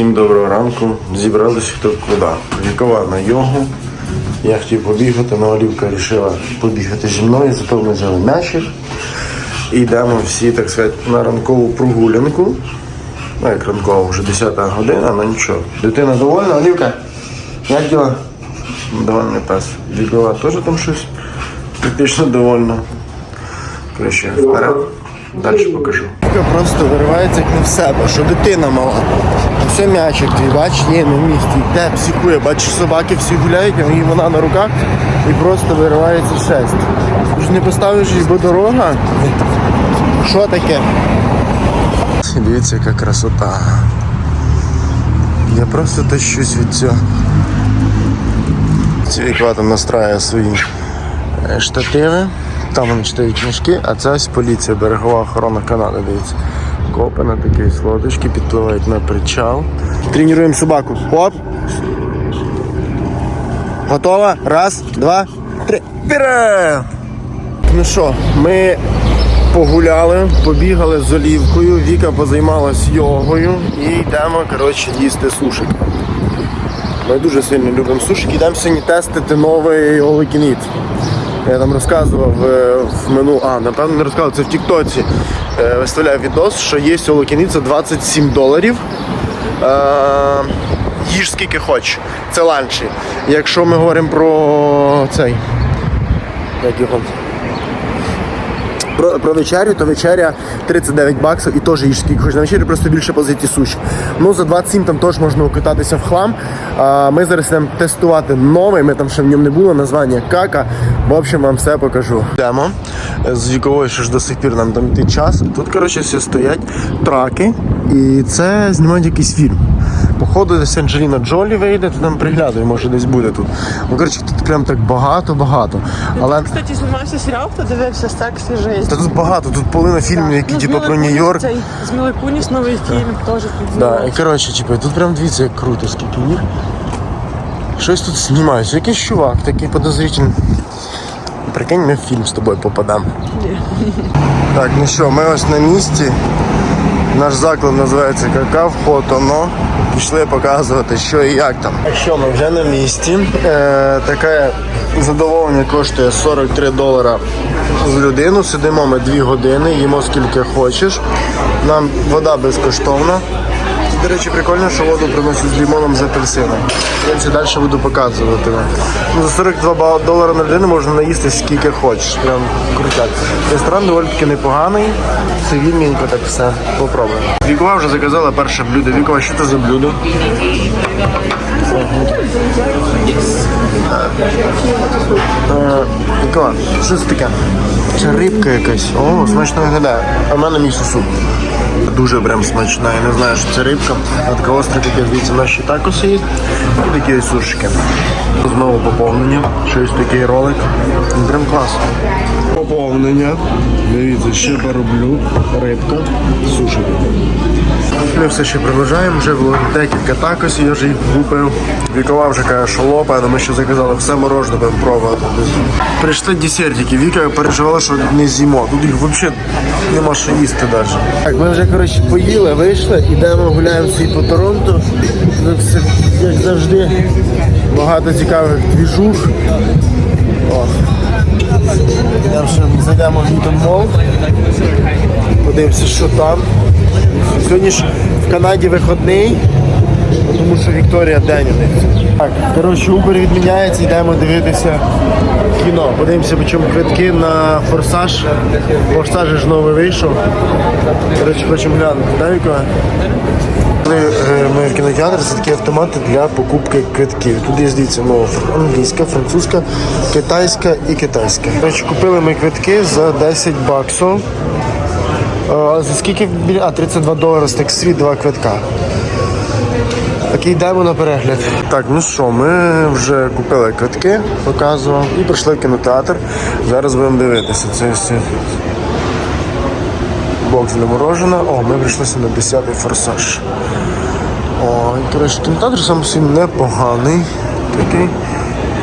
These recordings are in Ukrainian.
Всім доброго ранку. Зібралися хто куди. Вікова на йогу. Я хотів побігати, але Олівка вирішила побігати зі мною, зато ми взяли м'ячик. І йдемо всі, так сказати, на ранкову прогулянку. Ну, як ранкова, вже 10 година, але нічого. Дитина довольна, Олівка? Як діла? Довольний пес. Вікова теж там щось практично довольна. Коротше, вперед. Далі покажу. Просто виривається як не в себе, що дитина мала. Все м'ячик твій, бач, є на місці. Йде, психує, бачиш, собаки всі гуляють, і вона на руках і просто виривається в шесть. Ти ж не поставиш їй, бо дорога. Що таке? Дивіться, яка красота. Я просто тащусь від цього. Ці віква там настраює свої е, штативи. Там вони читають книжки, а це ось поліція, берегова охорона Канади, дивіться. Копи на такі лодочки підпливають на причал. Тренуємо собаку. Оп. Готова? Раз, два, три. Вперед! Ну що, ми погуляли, побігали з олівкою, Віка позаймалась йогою і йдемо коротше, їсти сушик. Ми дуже сильно любимо сушик. Йдемо сьогодні тестити новий Олекініт. Я там розказував е, в мину, а напевно не розказував, це в Тіктоці. Е, Виставляв відос, що є Олекініт за 27 доларів. Е, їж скільки хочеш. Це ланчі. Якщо ми говоримо про цей. Як його? Про, про вечерю, то вечеря 39 баксів і теж їж скільки хочеш на вечерю, просто більше позицій суші. Ну за 27 там теж можна укататися в хлам. А, ми зараз йдемо тестувати новий, ми там ще в ньому не було, названня кака. В общем, вам все покажу. Йдемо з віковою, що ж до сих пір нам там йти час. Тут, коротше, всі стоять траки, і це знімають якийсь фільм. Походу, десь Анджеліна Джолі вийде, то там приглядує, може десь буде тут. Ну, коротше, тут прям так багато-багато. Але Кстати, знімався серіал, хто дивився «Секс і жизнь». та тут багато, тут половина фільмів, які Ну, з типу про Куніс Нью-Йорк. цей, З Мілою Куніс новий фільм теж тут Да, і знімався. коротше, типу, тут прям дивіться, як круто, скільки їх. Щось тут знімають. Якийсь чувак такий подозрительний. Прикинь, ми в фільм з тобою попадемо. Так, ну що, ми ось на місці. Наш заклад називається Какав, фото, Пішли показувати, що і як там. Що, ми вже на місці. Е, таке задоволення коштує 43 долара з людину. Сидимо ми 2 години, їмо скільки хочеш. Нам вода безкоштовна. До речі, прикольно, що воду приносять з лімоном з апельсином. Я це далі буду показувати. Ну, за 42 ба- долара на людину можна наїсти скільки хочеш. Прям крутяк. Ресторан доволі таки непоганий. Цивільненько так все. Попробуємо. Вікова вже заказала перше блюдо. Вікова, що це за блюдо? Е, Вікова, що це таке? Це рибка якась. О, смачно виглядає. А в мене місо суп. Дуже прям смачна. Я не знаю, що це рибка. А така остра, як дивіться, наші такоси є. І такі ось сушики. Знову поповнення. Щось такий ролик. Прям клас. Поповнення. Дивіться, ще пороблю. Рибка, сушики. Ми все ще продовжуємо, вже було декілька такосів, я вже їх купив. Вікова вже каже, що лопає, але ми ще заказали все морожене будемо пробувати. Прийшли десертики. Віка переживала, що не з'їмо. Тут їх взагалі нема що їсти навіть. Так, ми вже коротше поїли, вийшли, ідемо гуляємо всі по Торонто. Тут все, як завжди, багато цікавих двіжух. О. Ще зайдемо в Ньютон Мол. Подивимося, що там. Сьогодні ж в Канаді виходний, тому що Вікторія день у них. Так, коротше, Uber відміняється, йдемо дивитися кіно. Подивимося, по чому квитки на форсаж. Форсаж ж новий вийшов. Коротше, хочемо глянути. Да, Віка? Коли е, ми в кінотеатр, це такі автомати для покупки квитків. Туди здається мова англійська, французька, китайська і китайська. Коротше, купили ми квитки за 10 баксів. За скільки а 32 долари з таксі, два квитка. Так йдемо на перегляд. Так, ну що, ми вже купили квитки, показував, і прийшли в кінотеатр. Зараз будемо дивитися. Це ось бокс для мороженого. О, ми прийшлися на 10-й форсаж. О, і коротше, кінотеатр сам всім непоганий. Такий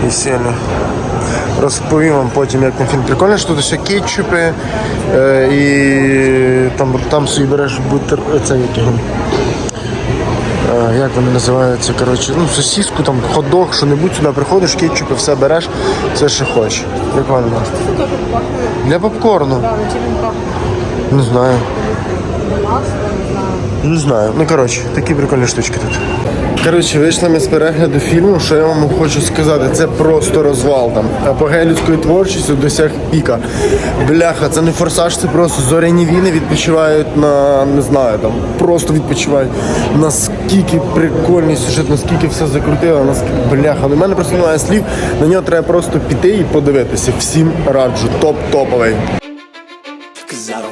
і сильно. Розповім вам потім, як там фільм прикольний, що тут ще кетчупи е, і там, там собі береш бутер, це як його, е, як вони називаються, коротше, ну, сосиску, там, хот-дог, що-небудь сюди приходиш, кетчуп і все береш, все, що хочеш. Прикольно. Для попкорну. Не знаю. Не знаю. Ну коротше, такі прикольні штучки тут. Коротше, вийшли ми з перегляду фільму. Що я вам хочу сказати, це просто розвал там. Апогей людської творчості досяг піка. Бляха, це не форсаж, це просто зоряні війни відпочивають на не знаю, там просто відпочивають. Наскільки прикольний сюжет, наскільки все закрутило, наскільки бляха. Ну, в мене просто немає слів. На нього треба просто піти і подивитися. Всім раджу. Топ-топовий.